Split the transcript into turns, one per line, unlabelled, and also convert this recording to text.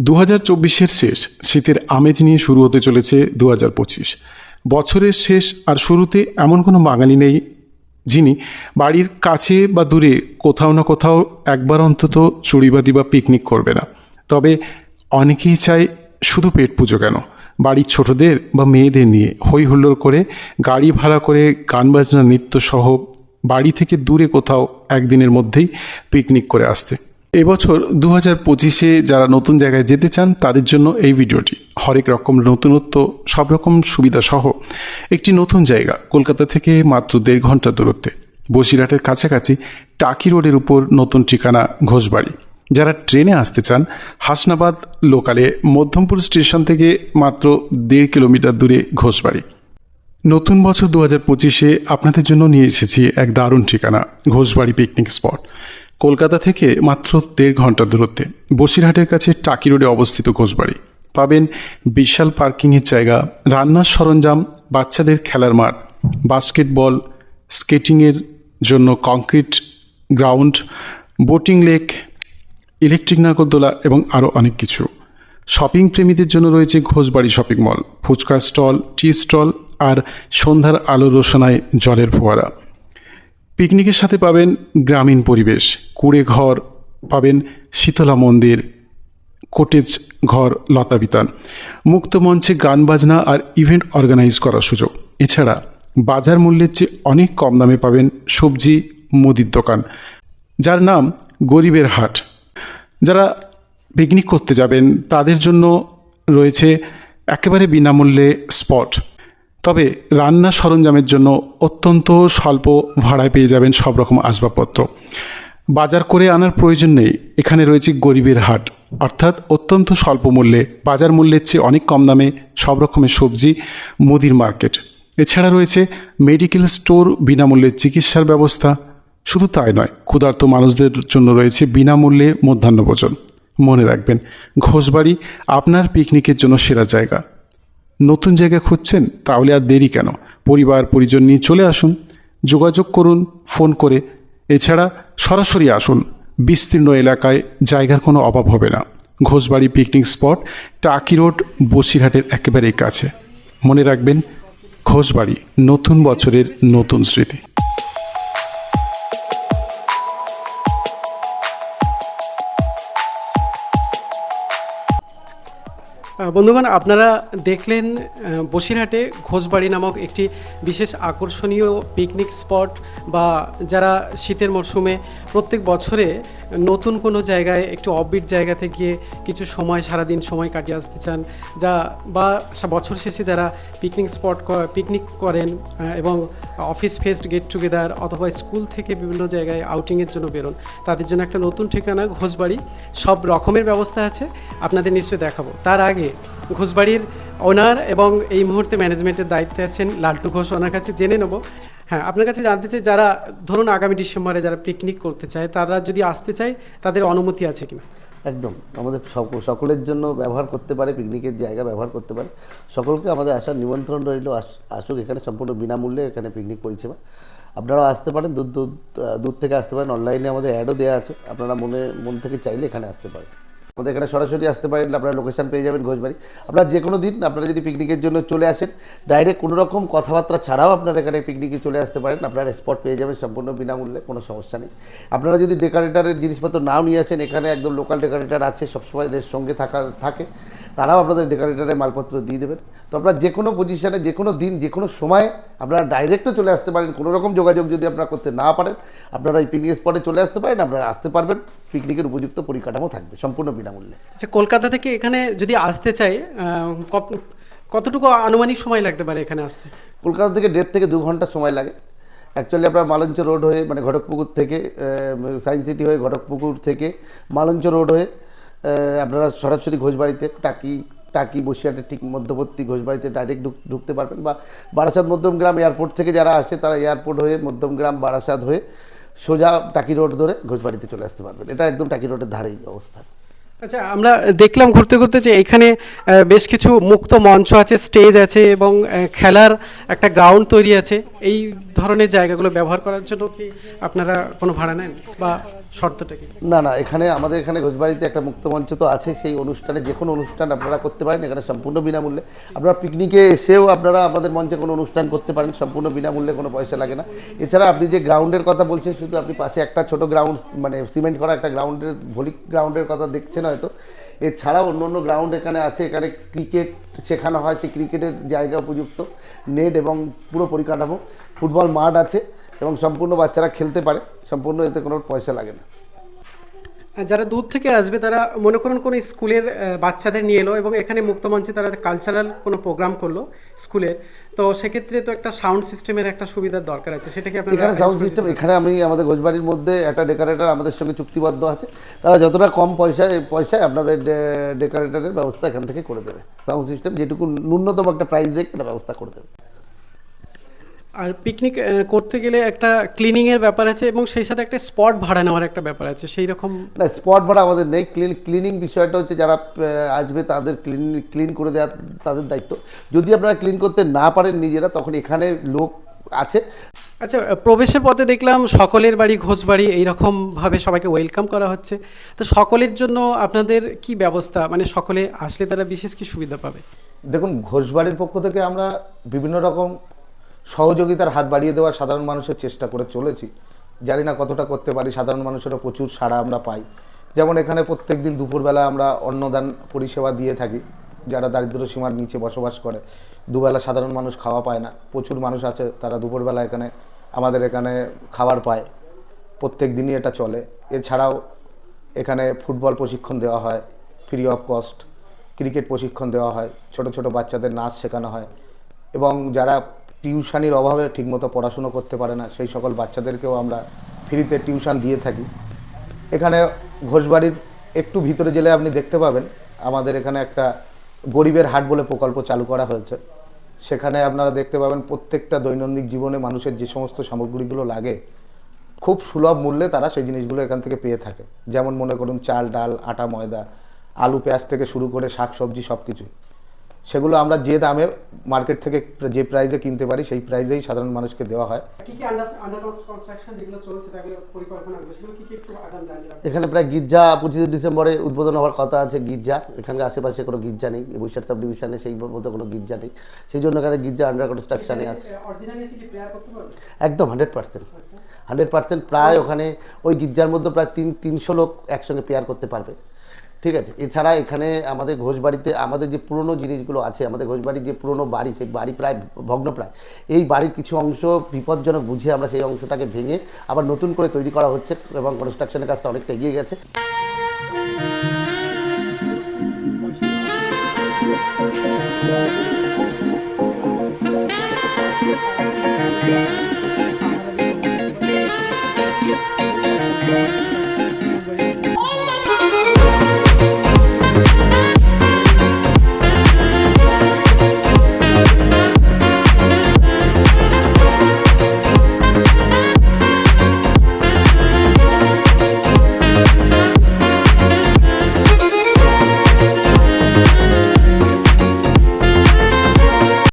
দু হাজার চব্বিশের শেষ শীতের আমেজ নিয়ে শুরু হতে চলেছে দু হাজার পঁচিশ। বছরের শেষ আর শুরুতে এমন কোনো বাঙালি নেই যিনি বাড়ির কাছে বা দূরে কোথাও না কোথাও একবার অন্তত চুড়িবাদি বা পিকনিক করবে না। তবে অনেকেই চায় শুধু পেট পুজো কেন? বাড়ির ছোটদের বা মেয়েদের নিয়ে হই হুল্লোড় করে, গাড়ি ভাড়া করে, গান বাজনা নৃত্য সহ বাড়ি থেকে দূরে কোথাও একদিনের মধ্যেই পিকনিক করে আসতে। এবছর দু হাজার পঁচিশে যারা নতুন জায়গায় যেতে চান, তাদের জন্য এই ভিডিওটি। হরেক রকম নতুনত্ব, সব রকম সুবিধা সহ একটি নতুন জায়গা কলকাতা থেকে মাত্র দেড় ঘণ্টা দূরত্বে। বসিরহাটের কাছাকাছি টাকি রোডের উপর নতুন ঠিকানা ঘোষবাড়ি। যারা ট্রেনে আসতে চান, হাসনাবাদ লোকালে মধ্যমপুর স্টেশন থেকে মাত্র দেড় কিলোমিটার দূরে ঘোষবাড়ি। নতুন বছর দু হাজার পঁচিশে আপনাদের জন্য নিয়ে এসেছি এক দারুণ ঠিকানা, ঘোষবাড়ি পিকনিক স্পট কলকাতা থেকে মাত্র দেড় ঘণ্টা দূরত্বে বসিরহাটের কাছে টাকি রোডে অবস্থিত ঘোষবাড়ি। পাবেন বিশাল পার্কিংয়ের জায়গা, রান্নার সরঞ্জাম, বাচ্চাদের খেলার মাঠ, বাস্কেটবল, স্কেটিংয়ের জন্য concrete ground, boating lake, electric নাগরদোলা এবং আরও অনেক কিছু। শপিং প্রেমীদের জন্য রয়েছে Ghoshbari shopping mall, fuchka stall, tea stall আর সন্ধ্যার আলো রোশনায় জলের ফোয়ারা। পিকনিকের সাথে পাবেন গ্রামীণ পরিবেশ কুড়ে ঘর পাবেন শীতলা মন্দির, কোটেজ ঘর লতাবিতান মুক্ত মঞ্চে গান বাজনা আর ইভেন্ট অর্গানাইজ করার সুযোগ। এছাড়া বাজার মূল্যের চেয়ে অনেক কম দামে পাবেন সবজি, মুদির দোকান। যার নাম গরিবের হাট। যারা পিকনিক করতে যাবেন, তাদের জন্য রয়েছে একেবারে বিনামূল্যে স্পট। তবে রান্নার সরঞ্জামের জন্য অত্যন্ত স্বল্প ভাড়ায় পেয়ে যাবেন সব রকম আসবাবপত্র। বাজার করে আনার প্রয়োজন নেই, এখানে রয়েছে গরিবের হাট। অর্থাৎ অত্যন্ত স্বল্প মূল্যে, বাজার মূল্যের চেয়ে অনেক কম দামে সব রকমের সবজি মুদির মার্কেট। এছাড়া রয়েছে মেডিকেল স্টোর বিনামূল্যে চিকিৎসার ব্যবস্থা। শুধু তাই নয়, ক্ষুধার্ত মানুষদের জন্য রয়েছে বিনামূল্যে মধ্যাহ্নভোজন মনে রাখবেন, ঘোষবাড়ি আপনার পিকনিকের জন্য সেরা জায়গা। নতুন জায়গা খুঁজছেন, তাহলে আর দেরি কেন? পরিবার, পরিজন নিয়ে চলে আসুন। যোগাযোগ করুন, ফোন করে। এছাড়া সরাসরি আসুন। বিস্তীর্ণ এলাকায় জায়গার কোনো অভাব হবে না। Ghoshbari picnic spot Taki road বসিরহাটের একেবারেই কাছে। মনে রাখবেন, ঘোষবাড়ি নতুন বছরের নতুন স্মৃতি।
বন্ধুগণ, আপনারা দেখলেন বসিরহাটে ঘোষবাড়ি নামক একটি বিশেষ আকর্ষণীয় পিকনিক স্পট বা যারা শীতের মরশুমে প্রত্যেক বছরে নতুন কোনো জায়গায় একটু অবিট জায়গাতে গিয়ে কিছু সময়, সারাদিন সময় কাটিয়ে আসতে চান, যা বা বছর শেষে যারা পিকনিক স্পট পিকনিক করেন এবং অফিস ফেস্ট গেট টুগেদার অথবা স্কুল থেকে বিভিন্ন জায়গায় আউটিংয়ের জন্য বেরোন। তাদের জন্য একটা নতুন ঠিকানা, ঘোষবাড়ি। সব রকমের ব্যবস্থা আছে, আপনাদের নিশ্চয়ই দেখাবো। তার আগে ঘোষবাড়ির ওনার এবং এই মুহূর্তে ম্যানেজমেন্টের দায়িত্বে আছেন লালটু ঘোষ, ওনার কাছে জেনে নেব। হ্যাঁ আপনার কাছে জানতে চাই, যারা ধরুন আগামী ডিসেম্বরে যারা পিকনিক করতে চায়, তারা যদি আসতে চায়, তাদের অনুমতি আছে কিনা?
একদম। আমাদের সক- সকলের জন্য ব্যবহার করতে পারে, পিকনিকের জায়গা ব্যবহার করতে পারে। সকলকে আমাদের আসার নিমন্ত্রণ রইল, আস- আসুক এখানে সম্পূর্ণ বিনামূল্যে এখানে পিকনিক পরিষেবা। আপনারাও আসতে পারেন, দূর দূর দূর থেকে আসতে পারেন। অনলাইনে আমাদের অ্যাডও দেওয়া আছে। আপনারা মনে, মন থেকে চাইলে এখানে আসতে পারেন। আমাদের এখানে সরাসরি আসতে পারেন, আপনারা লোকেশান পেয়ে যাবেন ঘোষবাড়ি। আপনারা যে কোনো দিন আপনারা যদি পিকনিকের জন্য চলে আসেন ডাইরেক্ট কোনো রকম কথাবার্তা ছাড়াও আপনারা এখানে পিকনিকে চলে আসতে পারেন, আপনারা স্পট পেয়ে যাবেন সম্পূর্ণ বিনামূল্যে, কোনো সমস্যা নেই। আপনারা যদি ডেকারেটারের জিনিসপত্র নাও নিয়ে আসেন, এখানে একদম লোকাল ডেকারেটার আছে, সবসময় এদের সঙ্গে থাকা, থাকে। তারাও আপনাদের ডেকোরেটারের মালপত্র দিয়ে দেবেন। তো আপনারা যে কোনো পজিশানে যে কোনো দিন যে কোনো সময় আপনারা ডাইরেক্টও চলে আসতে পারেন। কোনো রকম যোগাযোগ যদি আপনারা করতে না পারেন আপনারা এই পিকনিক স্পটে চলে আসতে পারেন আপনারা আসতে পারবেন। পিকনিকের উপযুক্ত পরিকাঠামো থাকবে সম্পূর্ণ বিনামূল্যে।
আচ্ছা কলকাতা থেকে এখানে যদি আসতে চাই কত কতটুকু আনুমানিক সময় লাগতে পারে এখানে আসতে?
কলকাতা থেকে দেড় থেকে দু ঘণ্টা সময় লাগে। অ্যাকচুয়ালি আপনার মালঞ্চ রোড হয়ে মানে ঘটকপুকুর থেকে সায়েন্স সিটি হয়ে ঘটকপুকুর থেকে মালঞ্চ রোড হয়ে আপনারা সরাসরি ঘোষবাড়িতে টাকি টাকি বসিয়াটে ঠিক মধ্যবর্তী ঘোষবাড়িতে ডাইরেক্ট ঢুকতে পারবেন বা বারাসাত মধ্যমগ্রাম এয়ারপোর্ট থেকে যারা আসে তারা এয়ারপোর্ট হয়ে মধ্যমগ্রাম বারাসাত হয়ে সোজা টাকি রোড ধরে ঘোষবাড়িতে চলে আসতে পারবেন। এটা একদম টাকি রোডের ধারেই অবস্থা।
আচ্ছা আমরা দেখলাম ঘুরতে ঘুরতে যে এখানে বেশ কিছু মুক্ত মঞ্চ আছে, স্টেজ আছে এবং খেলার একটা গ্রাউন্ড তৈরি আছে। এই ধরনের জায়গাগুলো ব্যবহার করার জন্য কি আপনারা কোনো ভাড়া নেন বা শর্তটা কি?
না না, এখানে আমাদের এখানে ঘোষবাড়িতে একটা মুক্ত মঞ্চ তো আছে, সেই অনুষ্ঠানে যে কোনো অনুষ্ঠান আপনারা করতে পারেন, এখানে সম্পূর্ণ বিনামূল্যে। আপনারা পিকনিকে এসেও আপনারা আমাদের মঞ্চে কোনো অনুষ্ঠান করতে পারেন, সম্পূর্ণ বিনামূল্যে কোনো পয়সা লাগে না। এছাড়া আপনি যে গ্রাউন্ডের কথা বলছেন, শুধু আপনি পাশে একটা ছোট গ্রাউন্ড মানে সিমেন্ট করা একটা গ্রাউন্ডের ভলি গ্রাউন্ডের কথা দেখছেন হয়তো এছাড়াও অন্য অন্য গ্রাউন্ড এখানে আছে, এখানে ক্রিকেট শেখানো হয়, সেই ক্রিকেটের জায়গা উপযুক্ত নেট এবং পুরো পরিকাঠামো। ফুটবল মাঠ আছে এবং সম্পূর্ণ বাচ্চারা খেলতে পারে, সম্পূর্ণ এতে কোনো পয়সা লাগে না।
যারা দূর থেকে আসবে, তারা মনে করুন কোনো স্কুলের বাচ্চাদের নিয়ে এলো এবং এখানে মুক্তমঞ্চে তারা কালচারাল কোনো প্রোগ্রাম করল স্কুলের। তো সেক্ষেত্রে তো একটা সাউন্ড সিস্টেমের একটা সুবিধার দরকার আছে। সেটা কি আপনারা
এখানে সাউন্ড সিস্টেম এখানে আমি আমাদের গোজবাড়ির মধ্যে একটা ডেকোরেটর আমাদের সঙ্গে চুক্তিবদ্ধ আছে। তারা যতটা কম পয়সায় পয়সায় আপনাদের ডেকোরেটরের ব্যবস্থা এখান থেকে করে দেবে। সাউন্ড সিস্টেম যেটুকু ন্যূনতম একটা প্রাইস দিয়ে একটা ব্যবস্থা করে দেবে।
আর পিকনিক করতে গেলে একটা ক্লিনিং এর ব্যাপার আছে এবং সেই সাথে একটা স্পট ভাড়া নেওয়ার একটা ব্যাপার আছে সেই রকম
না স্পট ভাড়া আমাদের নেই। ক্লিনিং বিষয়টা হচ্ছে যারা আসবে তাদের ক্লিন ক্লিন করে দেওয়া তাদের দায়িত্ব। যদি আপনারা ক্লিন করতে না পারেন নিজেরা তখন এখানে লোক আছে।
আচ্ছা প্রবেশের পথে দেখলাম সকলের বাড়ি ঘোষ বাড়ি এইরকম ভাবে সবাইকে ওয়েলকাম করা হচ্ছে। তো সকলের জন্য আপনাদের কি ব্যবস্থা? মানে সকলে আসলে তারা বিশেষ কি সুবিধা পাবে?
দেখুন ঘোষবাড়ির পক্ষ থেকে আমরা বিভিন্ন রকম সহযোগিতার হাত বাড়িয়ে দেওয়ার সাধারণ মানুষের চেষ্টা করে চলেছি। জানি না কতটা করতে পারি, সাধারণ মানুষেরও প্রচুর সাড়া আমরা পাই। যেমন এখানে প্রত্যেক দিন দুপুরবেলা আমরা অন্নদান পরিষেবা দিয়ে থাকি, যারা দারিদ্র সীমার নিচে বসবাস করে। দুবেলা সাধারণ মানুষ খাওয়া পায় না। প্রচুর মানুষ আছে, তারা দুপুরবেলা এখানে, আমাদের এখানে খাবার পায়। প্রত্যেক দিনই এটা চলে। এছাড়াও এখানে ফুটবল প্রশিক্ষণ দেওয়া হয় ফ্রি অফ কস্ট ক্রিকেট প্রশিক্ষণ দেওয়া হয়। ছোট ছোট বাচ্চাদের নাচ শেখানো হয়। এবং যারা টিউশনির অভাবে ঠিকমতো পড়াশুনো করতে পারে না। সেই সকল বাচ্চাদেরকেও আমরা ফ্রিতে টিউশন দিয়ে থাকি। এখানে ঘোষবাড়ির একটু ভিতরে গেলে আপনি দেখতে পাবেন, আমাদের এখানে একটা গরিবের হাট বলে প্রকল্প চালু করা হয়েছে। সেখানে আপনারা দেখতে পাবেন প্রত্যেকটা দৈনন্দিন জীবনে মানুষের যে সমস্ত সামগ্রীগুলো লাগে, খুব সুলভ মূল্যে তারা সেই জিনিসগুলো এখান থেকে পেয়ে থাকে। যেমন মনে করুন চাল, ডাল, আটা, ময়দা, আলু, পেঁয়াজ থেকে শুরু করে শাক, সবজি সব কিছুই সেগুলো আমরা যে দামে মার্কেট থেকে যে প্রাইজে কিনতে পারি সেই প্রাইজেই সাধারণ মানুষকে দেওয়া হয়।
কি কি আন্ডার আন্ডার কনস্ট্রাকশন যেগুলো চলছে তাগুলো পরিকল্পনা সেগুলো কি কি একটু আগাম জানিয়ে
এখানে প্রায় গির্জা পঁচিশে ডিসেম্বরে উদ্বোধন হওয়ার কথা আছে গির্জা। এখানকার আশেপাশে কোনো গির্জা নেই বৈশাখ সাব ডিভিশনে সেই মতো কোনো গির্জা নেই। সেই জন্য এখানে গির্জা আন্ডার কনস্ট্রাকশনে আছে।
প্রেয়ার
একদম হান্ড্রেড পার্সেন্ট হান্ড্রেড পার্সেন্ট প্রায় ওখানে ওই গির্জার মধ্যে প্রায় তিন তিনশো লোক একসঙ্গে পেয়ার করতে পারবে। ঠিক আছে এছাড়া এখানে আমাদের ঘোষবাড়িতে আমাদের যে পুরনো জিনিসগুলো আছে, আমাদের ঘোষবাড়ির যে পুরনো বাড়ি, সেই বাড়ি প্রায় ভগ্নপ্রায় এই বাড়ির কিছু অংশ বিপজ্জনক বুঝে আমরা সেই অংশটাকে ভেঙে আবার নতুন করে তৈরি করা হচ্ছে এবং কনস্ট্রাকশনের কাজটা অনেকটা এগিয়ে গেছে Thank you.